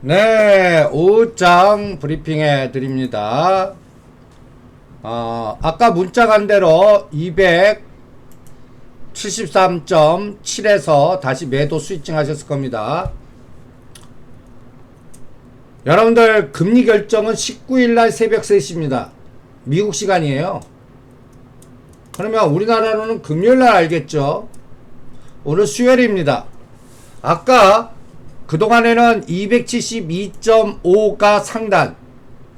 네, 5장 브리핑해 드립니다. 어, 아까 문자 간 대로 273.7에서 다시 매도 스위칭 하셨을 겁니다. 여러분들 금리 결정은 19일 날 새벽 3시입니다. 미국 시간이에요. 그러면 우리나라로는 금요일 날 알겠죠? 오늘 수요일입니다. 아까 그동안에는 272.5가 상단.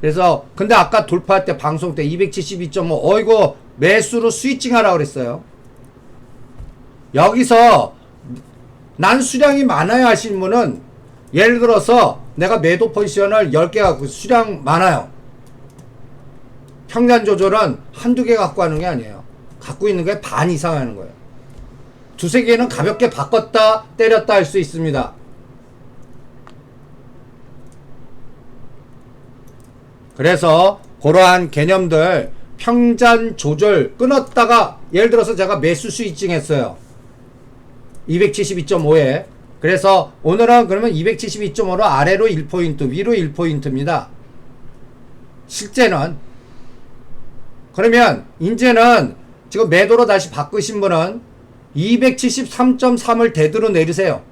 그래서 근데 아까 돌파할 때 방송 때 272.5 어이구 매수로 스위칭 하라고 그랬어요. 여기서 난 수량이 많아야 하신 분은 예를 들어서 내가 매도 포지션을 10개 갖고 수량 많아요. 평단 조절은 한두 개 갖고 하는 게 아니에요. 갖고 있는 게 반 이상 하는 거예요. 두세 개는 가볍게 바꿨다 때렸다 할 수 있습니다. 그래서 그러한 개념들 평잔 조절 끊었다가 예를 들어서 제가 매수 스위칭 했어요. 272.5에 그래서 오늘은 그러면 272.5로 아래로 1포인트 위로 1포인트입니다. 실제는 그러면 이제는 지금 매도로 다시 바꾸신 분은 273.3을 대드로 내리세요.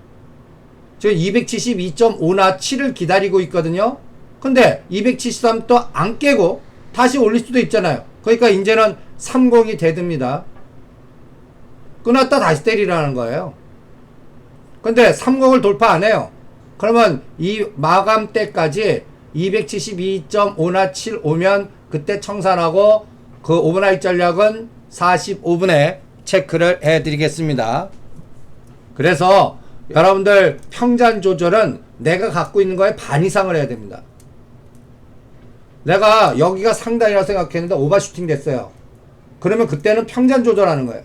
지금 272.5나 7을 기다리고 있거든요. 근데 273도 안 깨고 다시 올릴 수도 있잖아요. 그러니까 이제는 30이 대듭니다. 끊었다 다시 때리라는 거예요. 근데 30을 돌파 안 해요. 그러면 이 마감 때까지 272.5나 7 오면 그때 청산하고 그 오버나이트 전략은 45분에 체크를 해 드리겠습니다. 그래서 여러분들 평잔 조절은 내가 갖고 있는 거에 반 이상을 해야 됩니다. 내가 여기가 상단이라고 생각했는데 오버슈팅 됐어요. 그러면 그때는 평잔 조절하는 거예요.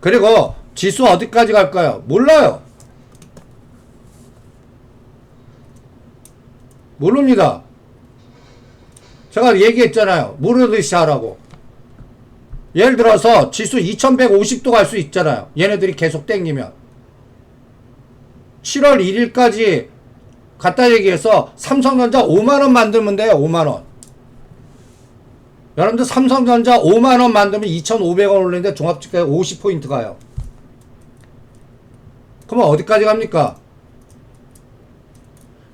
그리고 지수 어디까지 갈까요? 몰라요. 모릅니다. 제가 얘기했잖아요. 모르듯이 하라고. 예를 들어서 지수 2150도 갈 수 있잖아요. 얘네들이 계속 땡기면. 7월 1일까지 갖다 얘기해서 삼성전자 5만원 만들면 돼요. 5만원. 여러분들 삼성전자 5만원 만들면 2,500원 올리는데 종합주가에 50포인트 가요. 그러면 어디까지 갑니까?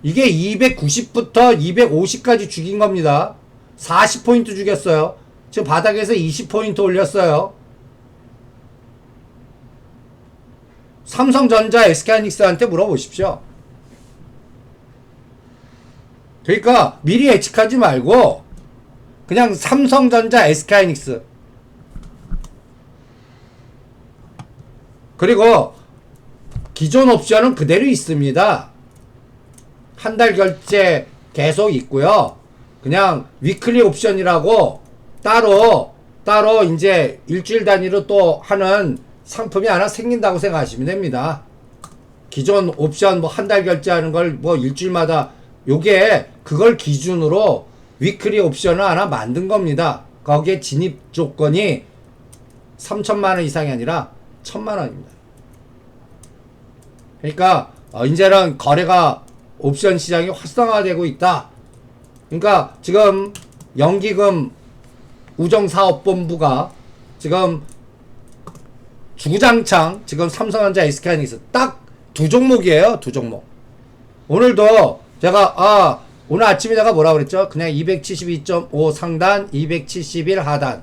이게 290부터 250까지 죽인 겁니다. 40포인트 죽였어요. 지금 바닥에서 20포인트 올렸어요. 삼성전자 SK하이닉스한테 물어보십시오. 그러니까 미리 예측하지 말고 그냥 삼성전자 SK하이닉스 그리고 기존 옵션은 그대로 있습니다. 한 달 결제 계속 있고요. 그냥 위클리 옵션이라고 따로 따로 이제 일주일 단위로 또 하는 상품이 하나 생긴다고 생각하시면 됩니다. 기존 옵션 뭐 한 달 결제하는 걸 뭐 일주일마다 요게 그걸 기준으로 위클리 옵션을 하나 만든 겁니다. 거기에 진입 조건이 3천만 원 이상이 아니라 1천만 원입니다. 그러니까 어, 이제는 거래가 옵션 시장이 활성화되고 있다. 그러니까 지금 연기금 우정사업본부가 지금 주구장창 지금 삼성전자 SK하이닉스 딱 두 종목이에요. 두 종목. 오늘도 제가 아 오늘 아침에 제가 뭐라 그랬죠? 그냥 272.5 상단, 271 하단.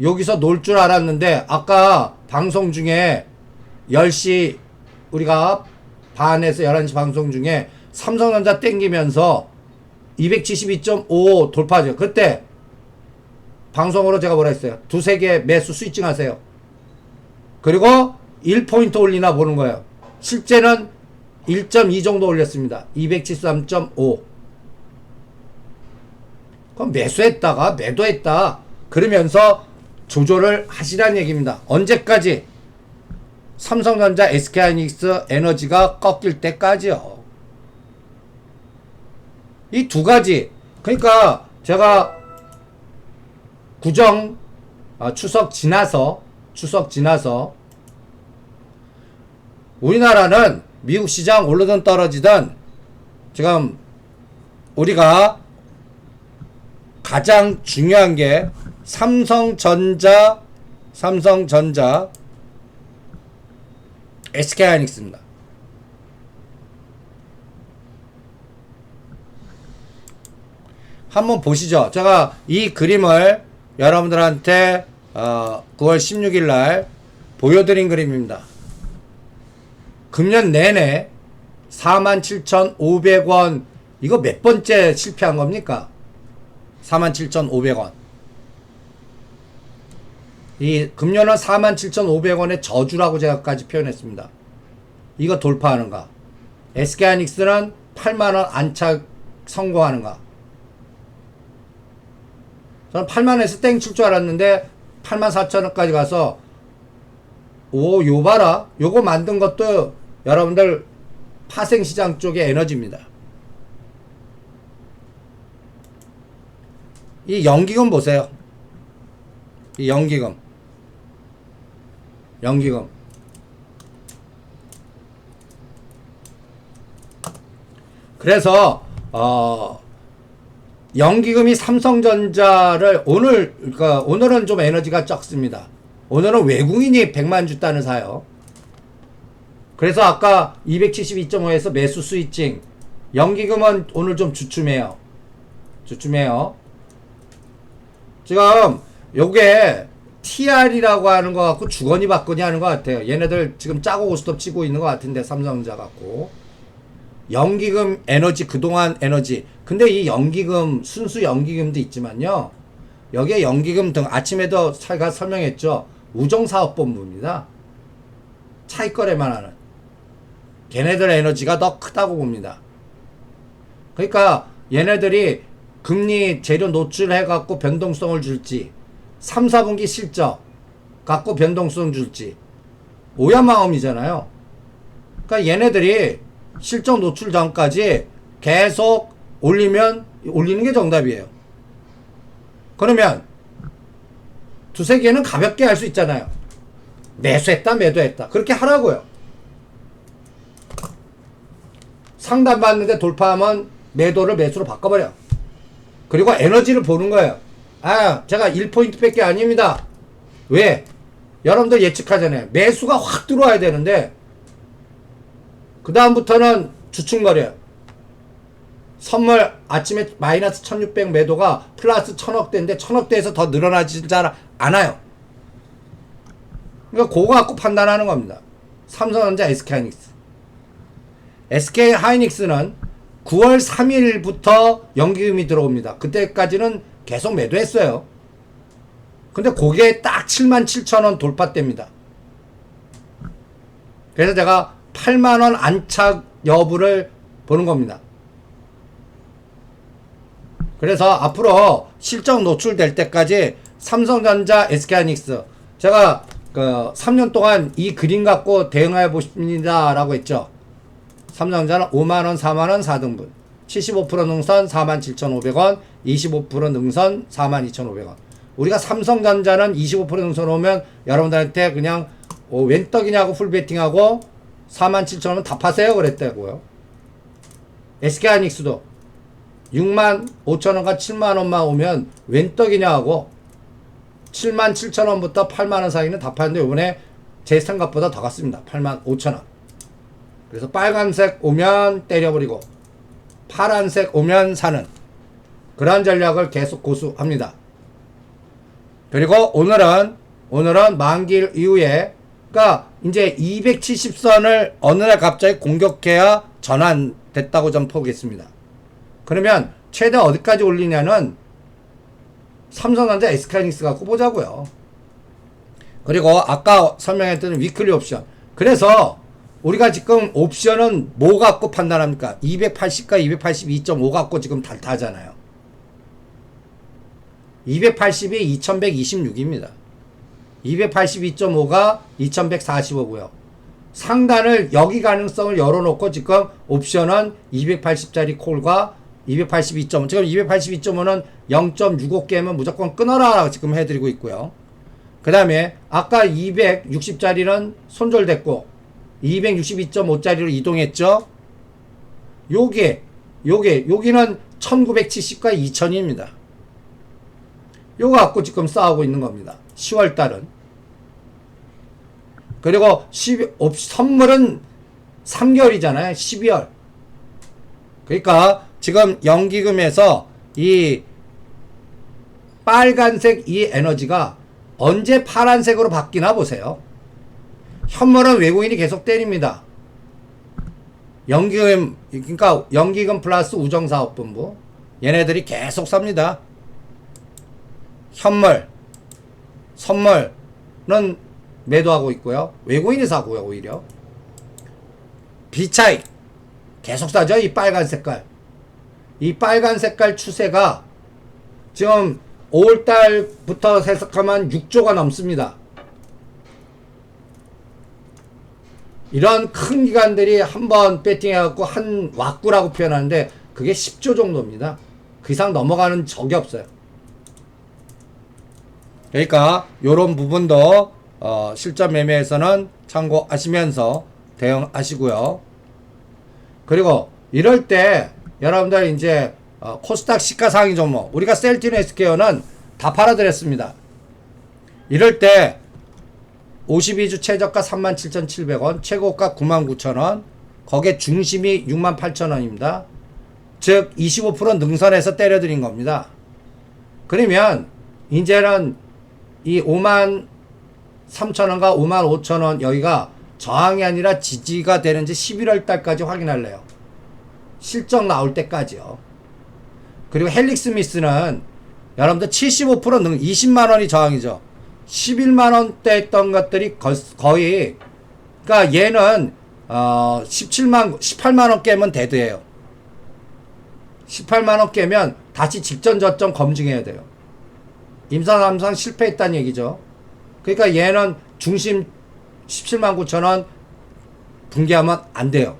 여기서 놀 줄 알았는데 아까 방송 중에 10시 우리가 반에서 11시 방송 중에 삼성전자 땡기면서 272.5 돌파죠. 그때 방송으로 제가 뭐라 했어요? 두세 개 매수 스위칭 하세요. 그리고 1포인트 올리나 보는 거예요. 실제는 1.2 정도 올렸습니다. 273.5. 그럼 매수했다가 매도했다. 그러면서 조절을 하시라는 얘기입니다. 언제까지? 삼성전자, SK하이닉스 에너지가 꺾일 때까지요. 이 두 가지. 그러니까 제가 구정 아, 추석 지나서 추석 지나서 우리나라는 미국 시장 오르든 떨어지든 지금 우리가 가장 중요한 게 삼성전자, 삼성전자, SK하이닉스입니다. 한번 보시죠. 제가 이 그림을 여러분들한테 어, 9월 16일 날 보여드린 그림입니다. 금년 내내 47,500원 이거 몇 번째 실패한 겁니까? 47,500원. 이 금년은 47,500원의 저주라고 제가까지 표현했습니다. 이거 돌파하는가? SK하이닉스는 8만 원 안착 성공하는가? 저는 8만원에서 땡 칠 줄 알았는데 8만 4천 원까지 가서 오 요 봐라 요거 만든 것도 여러분들 파생시장 쪽의 에너지입니다 이 연기금 보세요 이 연기금 연기금 그래서 어 연기금이 삼성전자를 오늘 그러니까 오늘은 좀 에너지가 적습니다. 오늘은 외국인이 100만 주 단을 사요. 그래서 아까 272.5에서 매수 스위칭 연기금은 오늘 좀 주춤해요. 주춤해요. 지금 요게 TR이라고 하는 거 갖고 주거니 받거니 하는 것 같아요. 얘네들 지금 짜고 고스톱 치고 있는 것 같은데 삼성전자 갖고. 연기금 에너지 그동안 에너지. 근데 이 연기금 순수 연기금도 있지만요. 여기에 연기금 등 아침에도 제가 설명했죠. 우정사업본부입니다. 차익 거래만 하는. 걔네들 에너지가 더 크다고 봅니다. 그러니까 얘네들이 금리 재료 노출해 갖고 변동성을 줄지 3, 4분기 실적 갖고 변동성 줄지 오야마음이잖아요 그러니까 얘네들이 실적 노출 전까지 계속 올리면 올리는 게 정답이에요. 그러면 두세 개는 가볍게 할 수 있잖아요. 매수했다, 매도했다. 그렇게 하라고요. 상담 받는데 돌파하면 매도를 매수로 바꿔버려. 그리고 에너지를 보는 거예요. 아, 제가 1포인트 밖에 아닙니다. 왜? 여러분들 예측하잖아요. 매수가 확 들어와야 되는데, 그 다음부터는 주춤거려요. 선물 아침에 마이너스 1600 매도가 플러스 1000억대인데 1000억대에서 더 늘어나지 잘 않아요. 그러니까 그거 갖고 판단하는 겁니다. 삼성전자 SK하이닉스. SK하이닉스는 9월 3일부터 연기금이 들어옵니다. 그때까지는 계속 매도했어요. 근데 그게 딱 7만 7천 원 돌파됩니다. 그래서 제가 8만 원 안착 여부를 보는 겁니다. 그래서 앞으로 실적 노출될 때까지 삼성전자, SK하이닉스 제가 그 3년 동안 이 그림 갖고 대응해 보십니다라고 했죠. 삼성전자는 5만원, 4만원 4등분 75% 능선 47,500원 25% 능선 42,500원 우리가 삼성전자는 25% 능선 오면 여러분들한테 그냥 어, 웬 떡이냐고 풀베팅하고 47,000원 다 파세요 그랬다고요. SK하이닉스도 6만 5천원과 7만원만 오면 웬 떡이냐 하고 7만 7천원부터 8만원 사이는 다 파는데 이번에 제 생각보다 더 갔습니다. 8만 5천원. 그래서 빨간색 오면 때려버리고 파란색 오면 사는 그러한 전략을 계속 고수합니다. 그리고 오늘은 오늘은 만길 이후에 그러니까 이제 270선을 어느 날 갑자기 공격해야 전환됐다고 좀 보겠습니다. 그러면 최대 어디까지 올리냐는 삼성전자 SK하이닉스 갖고 보자고요. 그리고 아까 설명했던 위클리 옵션. 그래서 우리가 지금 옵션은 뭐 갖고 판단합니까? 280과 282.5 갖고 지금 달타잖아요. 280이 2126입니다. 282.5가 2145고요. 상단을 여기 가능성을 열어놓고 지금 옵션은 280짜리 콜과 282.5 지금 282.5는 0.65개면 무조건 끊어라 지금 해드리고 있고요. 그 다음에 아까 260짜리는 손절됐고 262.5짜리로 이동했죠. 요게 요게 여기는 1970과 2000입니다. 요거 갖고 지금 싸우고 있는 겁니다. 10월 달은. 그리고 12, 옵, 선물은 3개월이잖아요. 12월. 그러니까 지금 연기금에서 이 빨간색 이 에너지가 언제 파란색으로 바뀌나 보세요. 현물은 외국인이 계속 때립니다. 연기금 그러니까 연기금 플러스 우정사업본부 얘네들이 계속 삽니다. 현물 선물은 매도하고 있고요. 외국인이 사고요 오히려. 비차익 계속 사죠 이 빨간 색깔. 이 빨간 색깔 추세가 지금 5월달부터 해석하면 6조가 넘습니다. 이런 큰 기관들이 한 번 배팅해갖고 한 왁구라고 표현하는데 그게 10조 정도입니다. 그 이상 넘어가는 적이 없어요. 그러니까 이런 부분도 어, 실전 매매에서는 참고하시면서 대응하시고요. 그리고 이럴 때 여러분들 이제 어, 코스닥 시가상위 종목 우리가 셀티노 헬스케어는 다 팔아드렸습니다. 이럴 때 52주 최저가 37,700원, 최고가 99,000원, 거기에 중심이 68,000원입니다. 즉 25% 능선에서 때려드린 겁니다. 그러면 이제는 이 5만 3천원과 5만 5천원 여기가 저항이 아니라 지지가 되는지 11월 달까지 확인할래요. 실적 나올 때까지요. 그리고 헬릭 스미스는 여러분들 75% 능, 20만 원이 저항이죠. 11만원대 했던 것들이 거, 거의, 그니까 얘는, 어, 17만, 18만원 깨면 데드예요 18만원 깨면 다시 직전 저점 검증해야 돼요. 임상 삼상 실패했다는 얘기죠. 그러니까 얘는 중심 17만 9천 원 붕괴하면 안 돼요.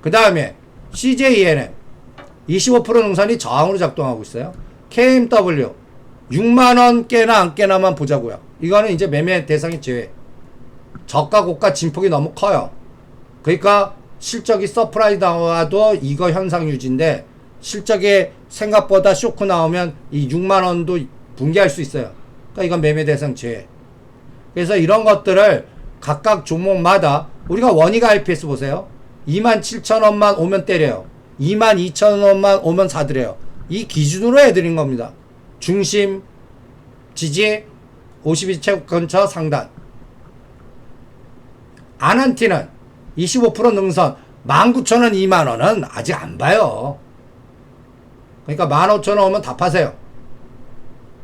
그 다음에 CJENM 25% 능선이 저항으로 작동하고 있어요. KMW 6만 원 깨나 안 깨나만 보자고요. 이거는 이제 매매 대상이 제외. 저가 고가 진폭이 너무 커요. 그러니까 실적이 서프라이즈 나와도 이거 현상 유지인데 실적이 생각보다 쇼크 나오면 이 6만 원도 붕괴할 수 있어요. 그러니까 이건 매매 대상 제외. 그래서 이런 것들을 각각 종목마다 우리가 원익 IPS 보세요. 2만 7천 원만 오면 때려요. 2만 2천 원만 오면 사드려요. 이 기준으로 해드린 겁니다. 중심, 지지, 52 최고 근처 상단. 아난티는 25% 능선 19,000원, 2만원은 아직 안 봐요. 그러니까 15,000원 오면 다 파세요.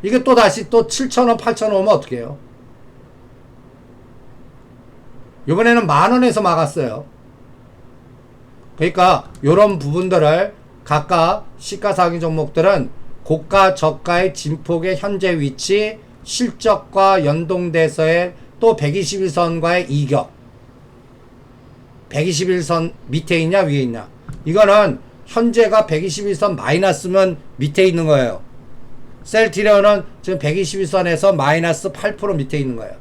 이게 또 다시 또 7,000원, 8,000원 오면 어떻게 해요? 이번에는 만원에서 막았어요. 그러니까 이런 부분들을 각각 시가상위 종목들은 고가 저가의 진폭의 현재 위치 실적과 연동돼서의 또 121선과의 이격. 121선 밑에 있냐 위에 있냐? 이거는 현재가 121선 마이너스면 밑에 있는 거예요. 셀티리온은 지금 121선에서 마이너스 8% 밑에 있는 거예요.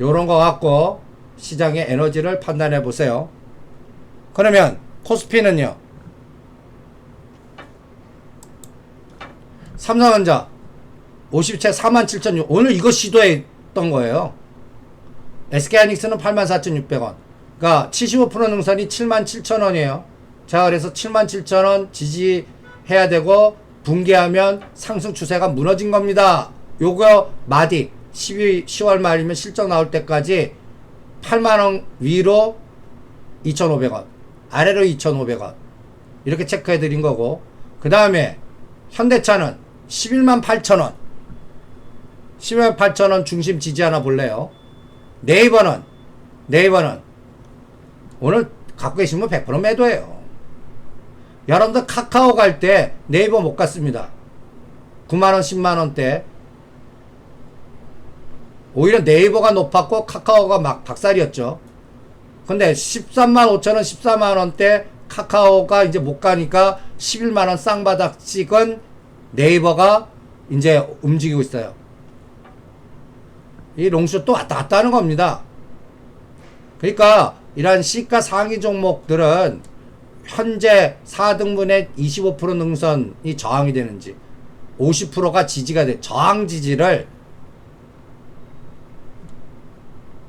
요런 거 갖고 시장의 에너지를 판단해 보세요. 그러면 코스피는요 삼성전자 50채 47,600 오늘 이거 시도했던 거예요. SK하이닉스는 84,600원. 그러니까 75% 능선이 77,000원이에요. 자, 그래서 77,000원 지지해야 되고 붕괴하면 상승 추세가 무너진 겁니다. 요거 마디 12, 10월 말이면 실적 나올 때까지 8만원 위로 2,500원, 아래로 2,500원. 이렇게 체크해 드린 거고. 그 다음에 현대차는 11만 8천원. 11만 8천원 중심 지지 하나 볼래요? 네이버는, 네이버는 오늘 갖고 계시면 100% 매도예요. 여러분들 카카오 갈 때 네이버 못 갔습니다. 9만원, 10만원대. 오히려 네이버가 높았고 카카오가 막 박살이었죠. 근데 13만 5천원, 14만원대 카카오가 이제 못 가니까 11만원 쌍바닥 찍은 네이버가 이제 움직이고 있어요. 이 롱숏 또 왔다 갔다 하는 겁니다. 그러니까 이러한 시가 상위 종목들은 현재 4등분의 25% 능선이 저항이 되는지 50%가 지지가 돼 저항 지지를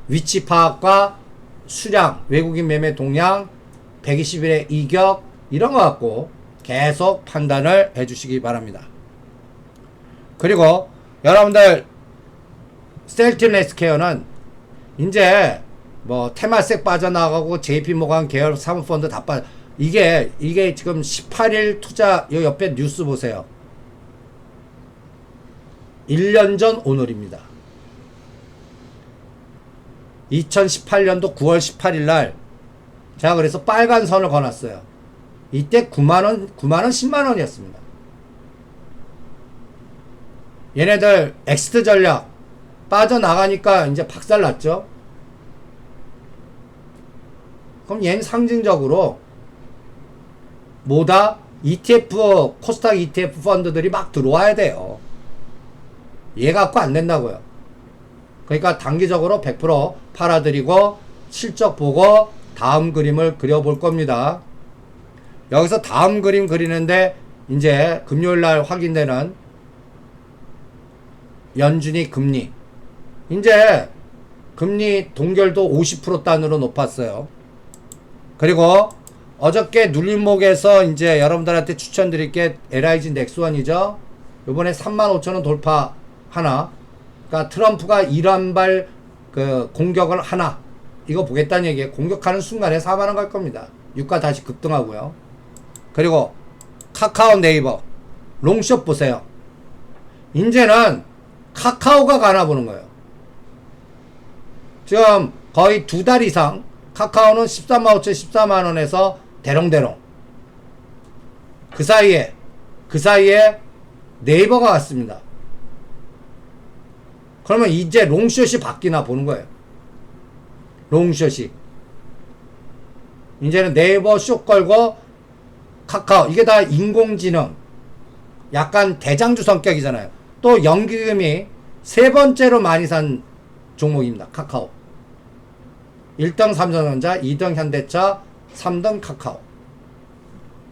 위치 파악과 수량, 외국인 매매 동향, 120일의 이격 이런 거 갖고 계속 판단을 해주시기 바랍니다. 그리고 여러분들 셀틴 헬스케어는 이제 뭐 테마색 빠져나가고 JP 모간 계열 사모펀드 다 빠. 이게 이게 지금 18일 투자 요 옆에 뉴스 보세요. 1년 전 오늘입니다. 2018년도 9월 18일 날 제가 그래서 빨간 선을 거놨어요. 이때 9만 원, 9만 원, 10만 원이었습니다. 얘네들 엑스트 전략 빠져나가니까 이제 박살 났죠. 그럼 얘는 상징적으로 뭐다? ETF, 코스닥 ETF 펀드들이 막 들어와야 돼요. 얘 갖고 안 된다고요. 그러니까 단기적으로 100% 팔아드리고 실적 보고 다음 그림을 그려볼 겁니다. 여기서 다음 그림 그리는데 이제 금요일 날 확인되는 연준이 금리. 이제 금리 동결도 50% 단으로 높았어요. 그리고 어저께 눌림목에서 이제 여러분들한테 추천드릴 게 LIG 넥스원이죠. 요번에 35,000원 돌파 하나. 그러니까 트럼프가 이란발 그 공격을 하나. 이거 보겠다는 얘기예요. 공격하는 순간에 4만원 갈 겁니다. 유가 다시 급등하고요. 그리고 카카오 네이버 롱숏 보세요. 이제는 카카오가 가나 보는 거예요. 지금 거의 두 달 이상 카카오는 13만 5천 14만 원에서 대롱대롱. 그 사이에 그 사이에 네이버가 왔습니다. 그러면 이제 롱숏이 바뀌나 보는 거예요. 롱숏이. 이제는 네이버 숏 걸고 카카오 이게 다 인공지능 약간 대장주 성격이잖아요. 또 연기금이 세 번째로 많이 산 종목입니다. 카카오. 1등 삼성전자, 2등 현대차, 3등 카카오.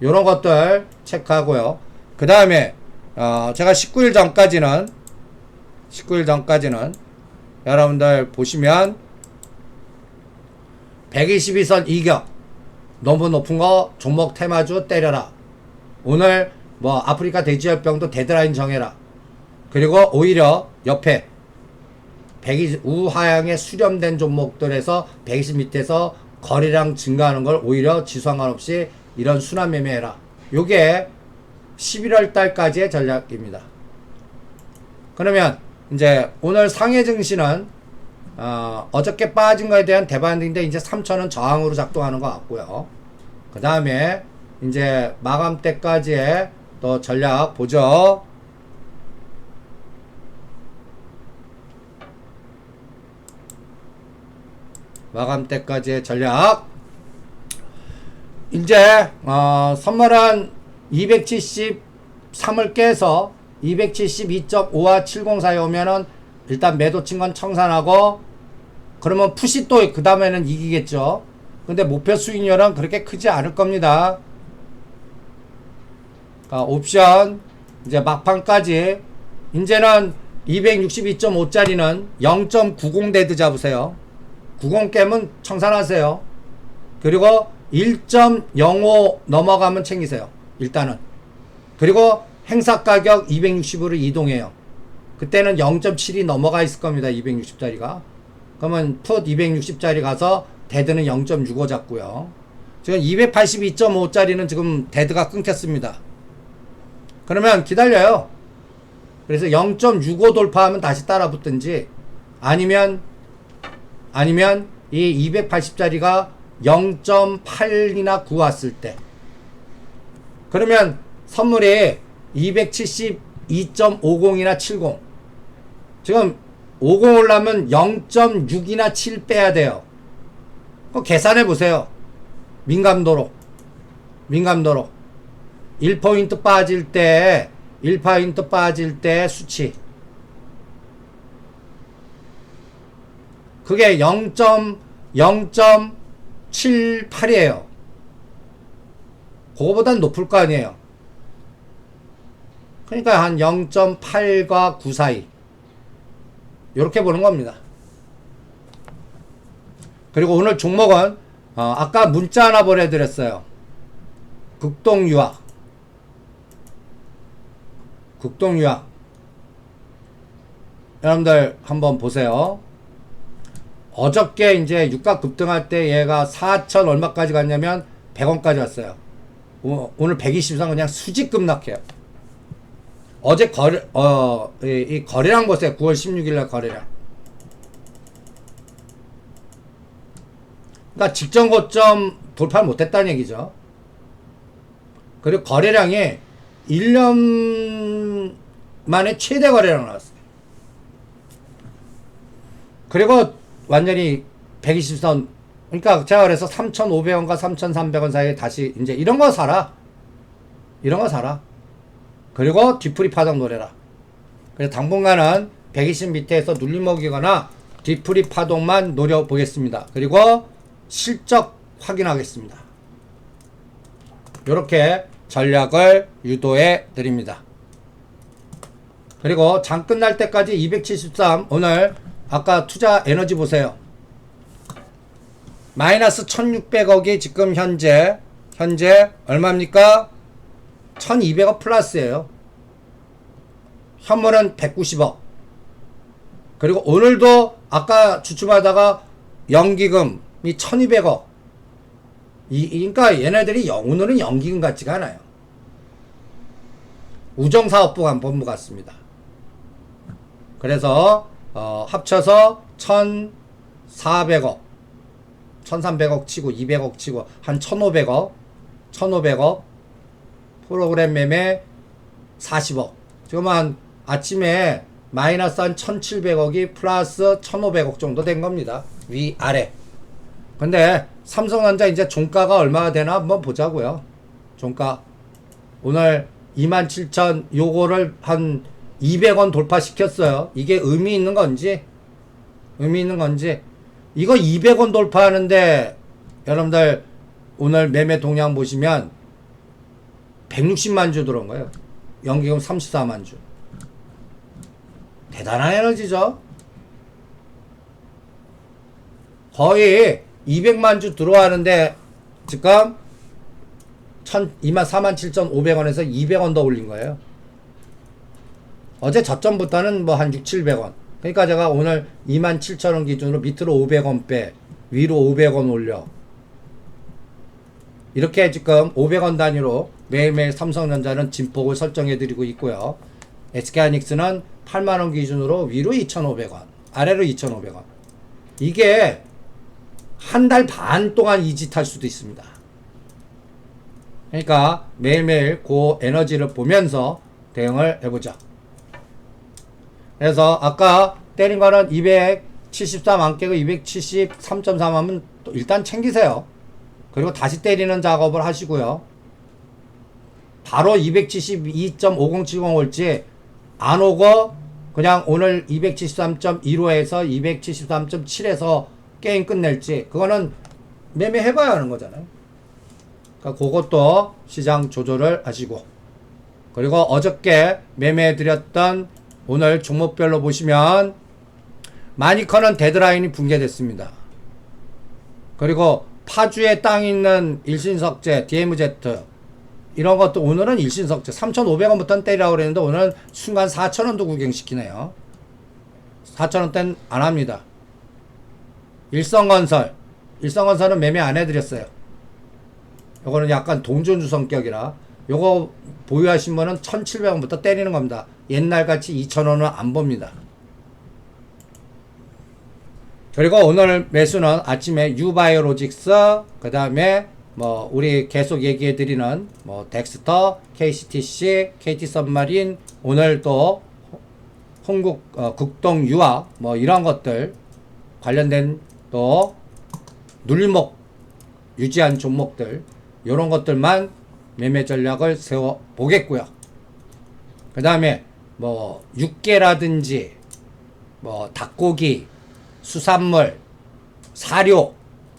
요런 것들 체크하고요. 그 다음에 어 제가 19일 전까지는 19일 전까지는 여러분들 보시면 122선 이격 너무 높은 거 종목 테마주 때려라. 오늘 뭐 아프리카 돼지열병도 데드라인 정해라. 그리고 오히려 옆에 120 우하향에 수렴된 종목들에서 120 밑에서 거래량 증가하는 걸 오히려 지수 상관없이 이런 순환 매매해라. 요게 11월 달까지의 전략입니다. 그러면 이제 오늘 상해 증시는 어, 어저께 빠진 거에 대한 대반인데 이제 3천은 저항으로 작동하는 것 같고요. 그 다음에 이제 마감 때까지의 또 전략 보죠. 마감 때까지의 전략. 이제 어, 선물한 273을 깨서 272.5와 70 사이에 오면은 일단 매도 친 건 청산하고 그러면 푸시 또 그 다음에는 이기겠죠. 근데 목표 수익률은 그렇게 크지 않을 겁니다. 아, 옵션 이제 막판까지 이제는 262.5짜리는 0.90 데드 잡으세요. 90 깨면 청산하세요. 그리고 1.05 넘어가면 챙기세요. 일단은. 그리고 행사 가격 260으로 이동해요. 그때는 0.7이 넘어가 있을 겁니다. 260짜리가. 그러면 풋 260짜리 가서 데드는 0.65 잡고요. 지금 282.5짜리는 지금 데드가 끊겼습니다. 그러면 기다려요. 그래서 0.65 돌파하면 다시 따라 붙든지 아니면 아니면 이 280짜리가 0.8이나 9 왔을 때 그러면 선물이 272.50이나 70 지금 50 올라면 0.6이나 7 빼야 돼요. 그 계산해 보세요. 민감도로. 민감도로. 1포인트 빠질 때, 1포인트 빠질 때 수치. 그게 0. 0.78이에요. 그거보단 높을 거 아니에요. 그러니까 한 0.8과 9 사이. 이렇게 보는 겁니다. 그리고 오늘 종목은 어, 아까 문자 하나 보내드렸어요. 극동유학. 극동유학. 여러분들 한번 보세요. 어저께 이제 유가 급등할 때 얘가 4천 얼마까지 갔냐면 100원까지 왔어요. 오, 오늘 123 그냥 수직 급락해요. 어제 거래 어, 이, 이 거래량 보세요. 9월 16일 날 거래량. 그러니까 직전 고점 돌파를 못했다는 얘기죠. 그리고 거래량이 1년 만에 최대 거래량 나왔어요. 그리고 완전히 120선 그러니까 제가 그래서 3,500원과 3,300원 사이에 다시 이제 이런 거 사라. 이런 거 사라. 그리고 뒤풀이 파동 노래라. 그래서 당분간은 120 밑에서 눌림 먹이거나 뒤풀이 파동만 노려보겠습니다. 그리고 실적 확인하겠습니다. 이렇게 전략을 유도해 드립니다. 그리고 장 끝날 때까지 273 오늘 아까 투자 에너지 보세요. 마이너스 1600억이 지금 현재 현재 얼마입니까? 1200억 플러스예요. 현물은 190억. 그리고 오늘도 아까 주춤하다가 연기금이 1200억. 이, 그러니까 얘네들이 영- 오늘은 연기금 같지가 않아요. 우정사업부가 본부 같습니다. 그래서 어, 합쳐서 1,400억, 1,300억 치고 200억 치고 한 1,500억, 1,500억 프로그램 매매 40억. 지금 한 아침에 마이너스 한 1,700억이 플러스 1,500억 정도 된 겁니다. 위 아래. 근데 삼성전자 이제 종가가 얼마가 되나 한번 보자고요. 종가 오늘 27,000 요거를 한 200원 돌파시켰어요. 이게 의미 있는 건지 의미 있는 건지 이거 200원 돌파하는데 여러분들 오늘 매매 동향 보시면 160만 주 들어온 거예요. 연기금 34만 주. 대단한 에너지죠. 거의 200만 주 들어가는데 지금 27,500원에서 200원 더 올린 거예요. 어제 저점부터는 뭐 한 6, 700원. 그러니까 제가 오늘 27,000원 기준으로 밑으로 500원 빼, 위로 500원 올려. 이렇게 지금 500원 단위로 매일매일 삼성전자는 진폭을 설정해 드리고 있고요. SK하이닉스는 8만원 기준으로 위로 2,500원, 아래로 2,500원. 이게 한 달 반 동안 이 짓 할 수도 있습니다. 그러니까 매일매일 그 에너지를 보면서 대응을 해보자. 그래서 아까 때린 거는 273안 깨고 273.3 하면 또 일단 챙기세요. 그리고 다시 때리는 작업을 하시고요. 바로 272.5070 올지 안 오고 그냥 오늘 273.15에서 273.7에서 게임 끝낼지 그거는 매매해봐야 하는 거잖아요. 그러니까 그것도 시장 조절을 하시고 그리고 어저께 매매해드렸던 오늘 종목별로 보시면 마니커는 데드라인이 붕괴됐습니다. 그리고 파주에 땅 있는 일신석재, DMZ 이런 것도 오늘은 일신석재 3,500원부터는 때리라고 그랬는데 오늘은 순간 4,000원도 구경시키네요. 4,000원대는 안 합니다. 일성건설 일성건설은 매매 안 해드렸어요. 요거는 약간 동전주 성격이라 요거 보유하신 분은 1,700원부터 때리는 겁니다. 옛날같이 2,000원은 안 봅니다. 그리고 오늘 매수는 아침에 유바이오로직스 그 다음에 뭐 우리 계속 얘기해 드리는 뭐 덱스터, KCTC, KT 선마린 오늘 또 홍국 어, 극동 유화 뭐 이런 것들 관련된 또 눌림목 유지한 종목들 이런 것들만 매매 전략을 세워 보겠고요. 그 다음에 뭐 육개라든지 뭐 닭고기, 수산물, 사료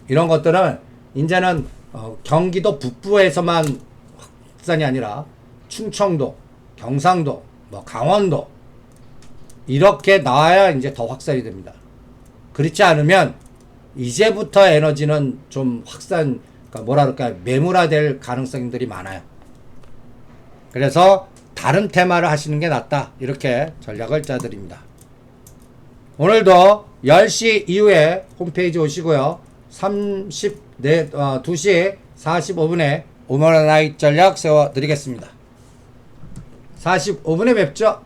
이런 것들은 이제는 어, 경기도 북부에서만 확산이 아니라 충청도, 경상도, 뭐 강원도 이렇게 나와야 이제 더 확산이 됩니다. 그렇지 않으면 이제부터 에너지는 좀 확산, 그러니까 뭐라 그럴까 매물화될 가능성들이 많아요. 그래서 다른 테마를 하시는 게 낫다. 이렇게 전략을 짜드립니다. 오늘도 10시 이후에 홈페이지 오시고요. 34, 어, 2시 45분에 오머라나잇 전략 세워드리겠습니다. 45분에 뵙죠.